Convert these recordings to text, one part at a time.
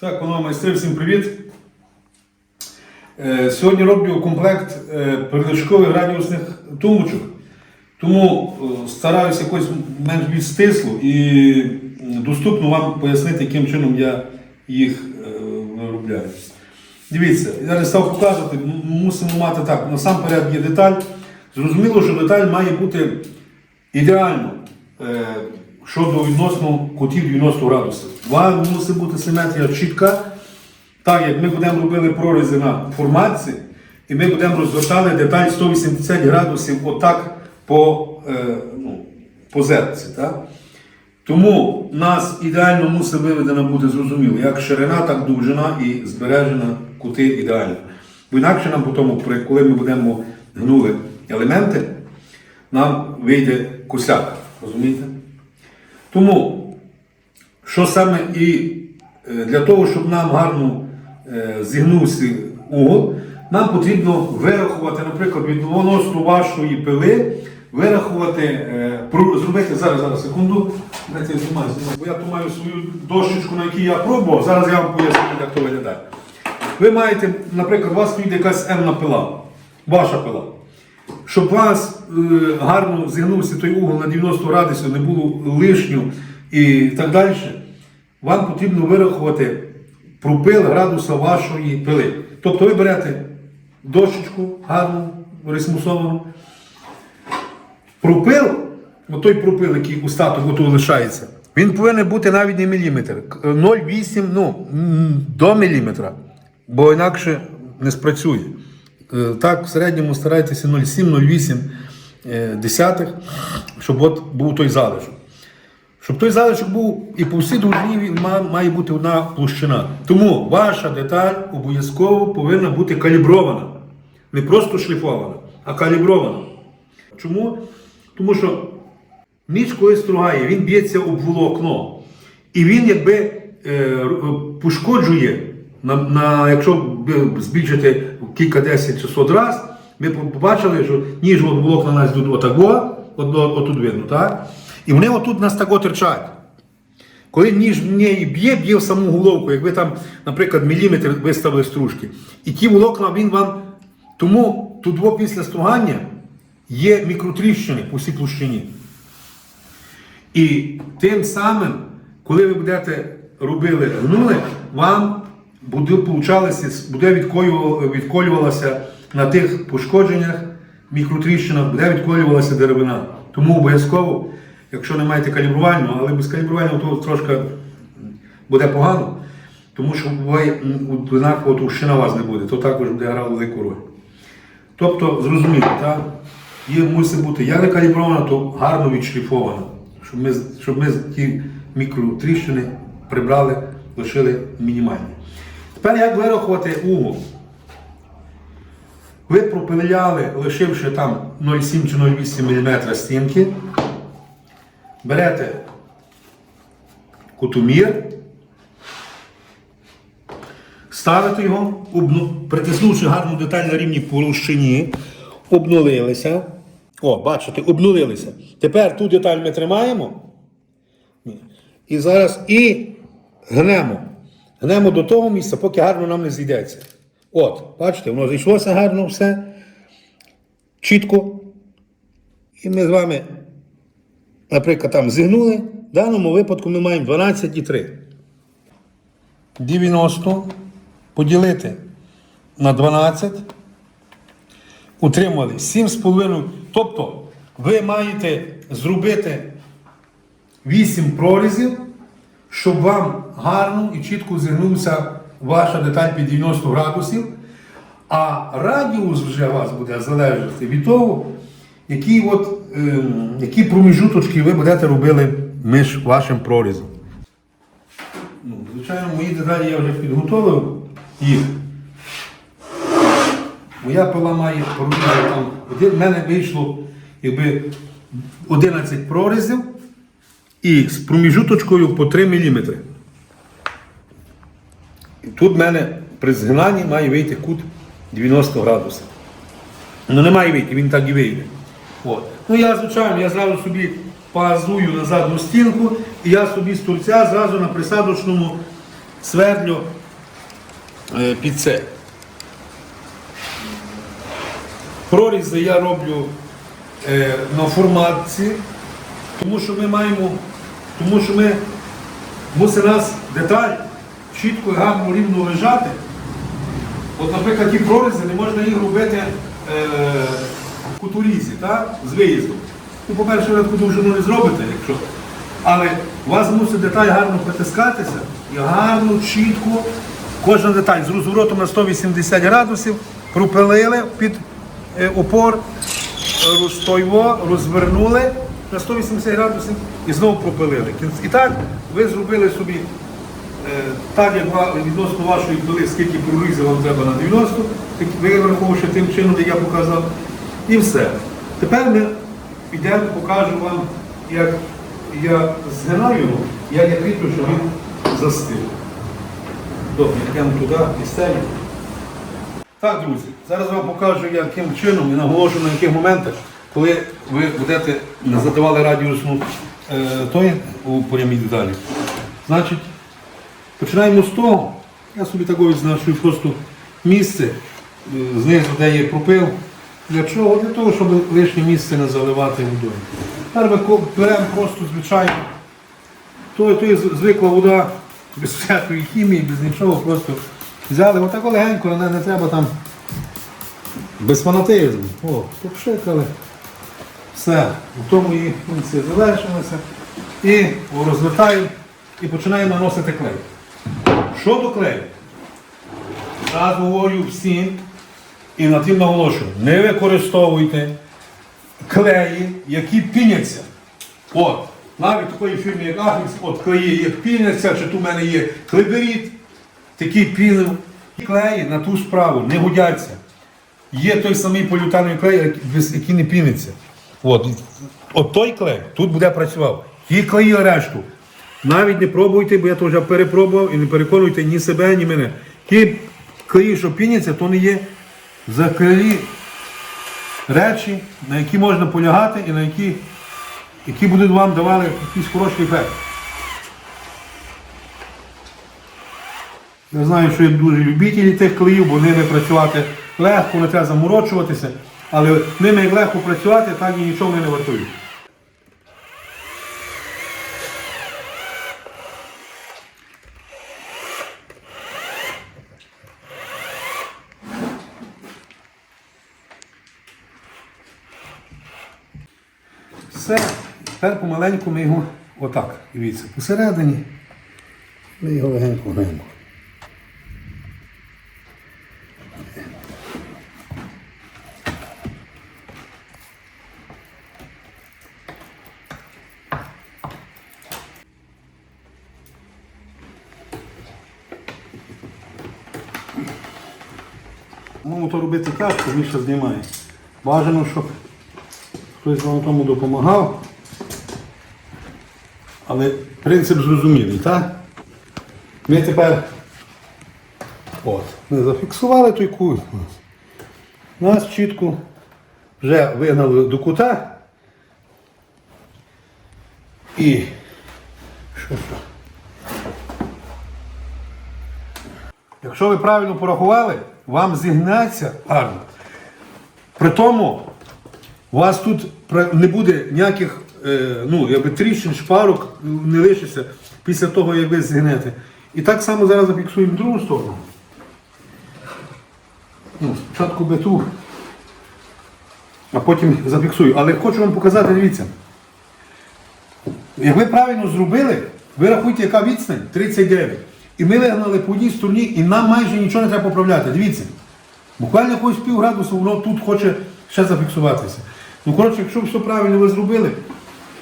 Так, панове майстри, всім привіт. Е, Сьогодні роблю комплект е, прилишкових радіусних тумбочок. Тому е, стараюся якось менш більш стисло і доступно вам пояснити, яким чином я їх виробляю. Дивіться, я не став показувати, мусимо мати так. Насамперед є деталь. Зрозуміло, що деталь має бути ідеально щодо відносно кутів 90 градусів. Мусить бути симетрія чітка. Так, як ми будемо робили прорізи на форматці, і ми будемо розвертали деталь 180 градусів отак по, е, ну, по зерці. Так? Тому нас ідеально мусить виведена бути зрозуміло, як ширина, так довжина і збережена кути ідеально. Бо інакше нам потім, коли ми будемо гнули елементи, нам вийде косяк. Розумієте? Тому, що саме і е, для того, щоб нам гарно е, зігнувся угол, нам потрібно вирахувати, наприклад, від 90 вашої пили, вирахувати, е, зробити зараз, зараз, секунду. Дайте я. Бо я тут маю свою дощечку, на якій я пробував. Зараз я вам поясню, як то виглядає. Ви маєте, наприклад, у вас стоїть якась М пила, ваша пила. Щоб у вас е, гарно зігнувся той угол на 90 градусів, не було лишнього і так далі, вам потрібно вирахувати пропил градуса вашої пили. Тобто ви берете дощечку гарну, рисмусовану, пропил, той пропил, який у готово лишається, він повинен бути навіть не міліметр. 0,8 ну, до міліметра, бо інакше не спрацює. Е, Так, в середньому старайтеся 0,7-0,8 е, десятих, щоб от був той залишок. Щоб той залишок був і по всій довжині має бути одна площина. Тому ваша деталь обов'язково повинна бути калібрована. Не просто шліфована, а калібрована. Чому? Тому що ніч, коли стругає, він б'ється об волокно. І він якби е, пошкоджує, на, на, якщо збільшити кілька десять чи сот раз, ми побачили, що ніж от у нас йдуть отако, от, от, отут видно, так? І вони отут нас тако терчать. Коли ніж в неї б'є, б'є в саму головку, як ви там, наприклад, міліметр виставили стружки. І ті волокна він вам. Тому тут після стругання є мікротріщини по всій площині. І тим самим, коли ви будете робили гнули, вам буде, буде відколювалася на тих пошкодженнях, мікротріщинах, буде відколювалася деревина. Тому обов'язково, якщо не маєте калібрувального, але без калібрувального то трошки буде погано, тому що буває м, однакова товщина вас не буде, то також буде грати велику роль. Тобто, зрозуміло, так? Є, мусить бути як не калібрована, то гарно відшліфована, щоб ми, щоб ми ті мікротріщини прибрали, лишили мінімальні. Тепер як вирахувати угол? Ви пропиляли, лишивши там 0,7 чи 0,8 мм стінки, берете кутумір, ставите його, притиснувши гарну деталь на рівні площині, обнулилися. О, бачите, обнулилися. Тепер ту деталь ми тримаємо. І зараз і гнемо. Гнемо до того місця, поки гарно нам не зійдеться. От, бачите, воно зійшлося гарно все. Чітко. І ми з вами, наприклад, там зігнули. В даному випадку ми маємо 12,3. 90 поділити на 12. Утримали 7,5. Тобто ви маєте зробити 8 прорізів, щоб вам гарно і чітко зігнувся ваша деталь під 90 градусів. А радіус вже у вас буде залежати від того, які, от, ем, які проміжуточки ви будете робили між вашим прорізом. Ну, звичайно, мої деталі я вже підготовив їх. Моя пила має прорізати там. В мене вийшло якби 11 прорізів і з проміжуточкою по 3 мм. І тут в мене при згинанні має вийти кут 90 градусів. Ну не має вийти, він так і вийде. От. Ну я, звичайно, я зразу собі пазую на задню стінку, і я собі з торця зразу на присадочному свердлю е, під це. Прорізи я роблю е, на форматці, тому що ми маємо, тому що ми мусить нас деталь чітко і гарно рівно лежати. От, наприклад, ті прорізи не можна їх робити е, в кутурізі, з виїздом. Ну, по-перше, ви таку довжину не зробите, якщо. Але у вас мусить деталь гарно притискатися і гарно, чітко, кожна деталь з розворотом на 180 градусів пропилили під е, опор, розтойво, розвернули на 180 градусів і знову пропилили. І так ви зробили собі Е, так як відносно вашої пили, скільки прорізів вам треба на 90, так ви враховуючи тим чином, як я показав, і все. Тепер ми підемо, покажу вам, як я згинаю його, як я кріплю, щоб він застиг. Добре, йдемо туди і стелю. Так, друзі, зараз вам покажу, яким чином і наголошую на яких моментах, коли ви будете задавали радіусну е, той у прямій деталі. Значить, починаємо з того, я собі такого відзначую просто місце е, знизу, де є пропил. Для чого? Для того, щоб лишнє місце не заливати водою. Тепер ми беремо просто звичайно. То, то звикла вода без всякої хімії, без нічого, просто взяли отако легенько, не, не треба там без фанатизму. О, попшикали. Все, в тому і функція завершилася. І розвертаємо і починаємо наносити клей. Що до клею? Зараз говорю всім і на тим наголошую. Не використовуйте клеї, які піняться. От, навіть такої фірми, як Агрікс, от клеї, як піняться, чи тут в мене є клеберіт, такий пінив. Клеї на ту справу не годяться. Є той самий полютановий клей, який не піниться. От. От той клей тут буде працював. Ті клеї решту. Навіть не пробуйте, бо я то вже перепробував і не переконуйте ні себе, ні мене. Ті клеї, що піняться, то не є закрилі речі, на які можна полягати і на які, які будуть вам давали якийсь хороший ефект. Я знаю, що є дуже любителі тих клеїв, бо ними працювати легко, не треба заморочуватися, але ними як легко працювати, так і нічого вони не вартують. Все, тепер помаленьку ми його отак. Дивіться, посередині. Ми його легенько гнемо. Ну, то робити тяжко, Міша знімає. Бажано, щоб хтось вам тому допомагав. Але принцип зрозумілий, так? Ми тепер от, ми зафіксували той кут. Нас чітко вже вигнали до кута. І що? Якщо ви правильно порахували, вам зігнаться гарно. При тому у вас тут не буде ніяких е, ну, якби тріщин, шпарок не лишиться після того, як ви згнете. І так само зараз зафіксуємо другу сторону. Ну, спочатку бету, а потім зафіксую. Але хочу вам показати, дивіться. Як ви правильно зробили, ви рахуйте, яка відстань 39. І ми вигнали по одній стороні, і нам майже нічого не треба поправляти. Дивіться. Буквально якогось пів градусу воно тут хоче ще зафіксуватися. Ну, коротше, якщо все правильно ви зробили,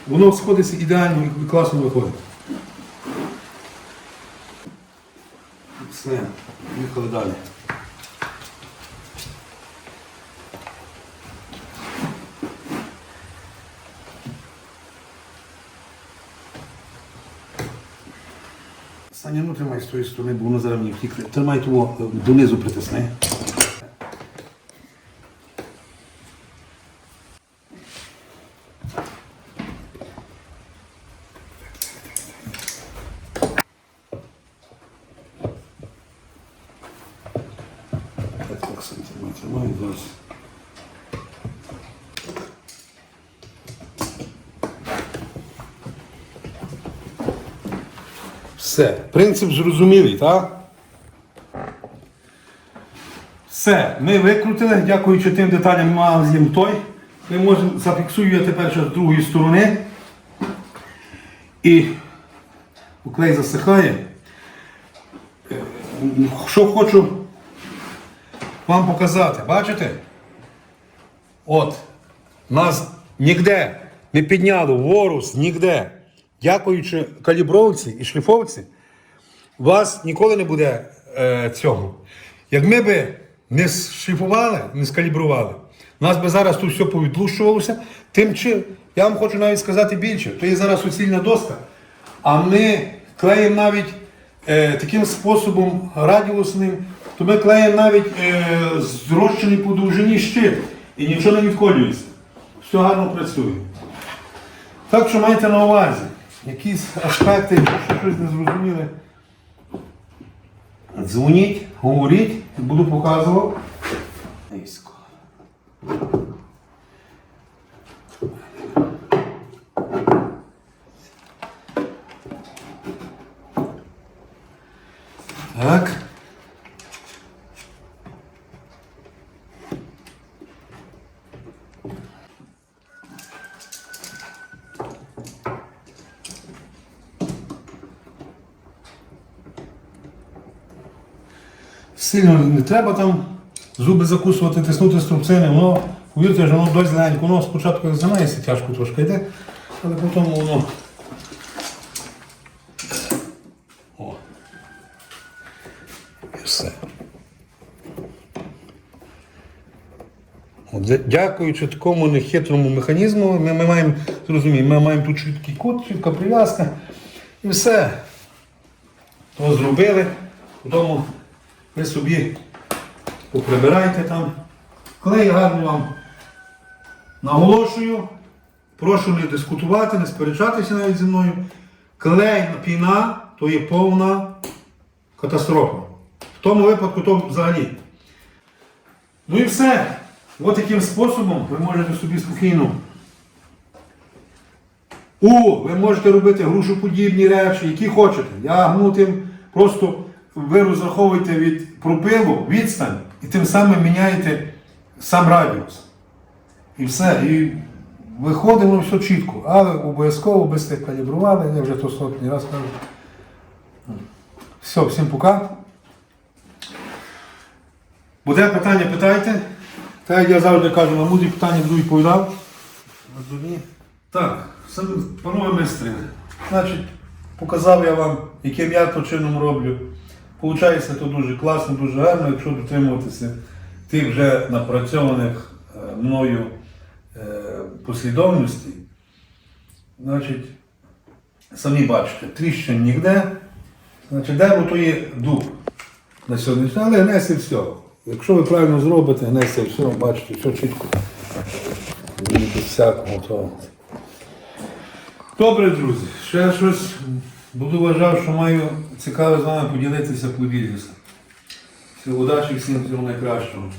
воно сходиться ідеально і класно виходить. Все, їхали далі. Саня, ну тримай з тої сторони, бо воно зараз мені втікне. Тримай того е, донизу притисни. Так, так, Саня, тримай, тримай, зараз. Все. Принцип зрозумілий, так? Все, ми викрутили, дякуючи тим деталям магазин той. Ми можемо зафіксую я тепер ще з другої сторони. І клей засихає. Е, Що хочу вам показати, бачите? От, нас ніде не підняло ворус, ніде. Дякуючи калібровці і шліфовці, у вас ніколи не буде е, цього. Як ми би не шліфували, не скалібрували, у нас би зараз тут все повідлущувалося. Тим чи, я вам хочу навіть сказати більше, то є зараз суцільна доска, а ми клеїмо навіть е, таким способом радіусним, то ми клеїмо навіть е, зрощений по довжині щит і нічого не відколюється. Все гарно працює. Так що майте на увазі, якісь аспекти, що щось не зрозуміли, дзвоніть, говоріть, буду показував. Низько. Так. Сильно не треба там зуби закусувати, тиснути струбцини, воно, повірте, воно досить легенько, воно спочатку як замається, тяжко трошки йде, але потім воно. О. І все. От, Дякуючи такому нехитрому механізму, ми, ми маємо, зрозуміємо, ми маємо тут чіткий кут, чітка прив'язка і все. То зробили, потім ви собі поприбирайте там. Клей гарно вам наголошую. Прошу не дискутувати, не сперечатися навіть зі мною. Клейна піна то є повна катастрофа. В тому випадку то взагалі. Ну і все. От таким способом ви можете собі спокійно. У, ви можете робити грушоподібні речі, які хочете. Я гнутим просто ви розраховуєте від пропилу відстань і тим самим міняєте сам радіус. І все. І виходимо все чітко. Але обов'язково без тих калібрували, я вже то сотні раз кажу. Все, всім пока. Буде питання, питайте. Так як я завжди кажу, на мудрі питання буду відповідав. Так, панове майстри, значить, показав я вам, яким я то чином роблю. Получається то дуже класно, дуже гарно, якщо дотримуватися тих вже напрацьованих е, мною е, послідовностей. Значить, самі бачите, тріщин ніде. Значить, то є дуб на сьогоднішній, але гнеться все. Якщо ви правильно зробите, гнеться все, бачите, все чітко. Всякого того. Добре, друзі, ще щось буду вважав, що маю цікаве з вами поділитися поділюся. Всього удачі, всім всього найкращого.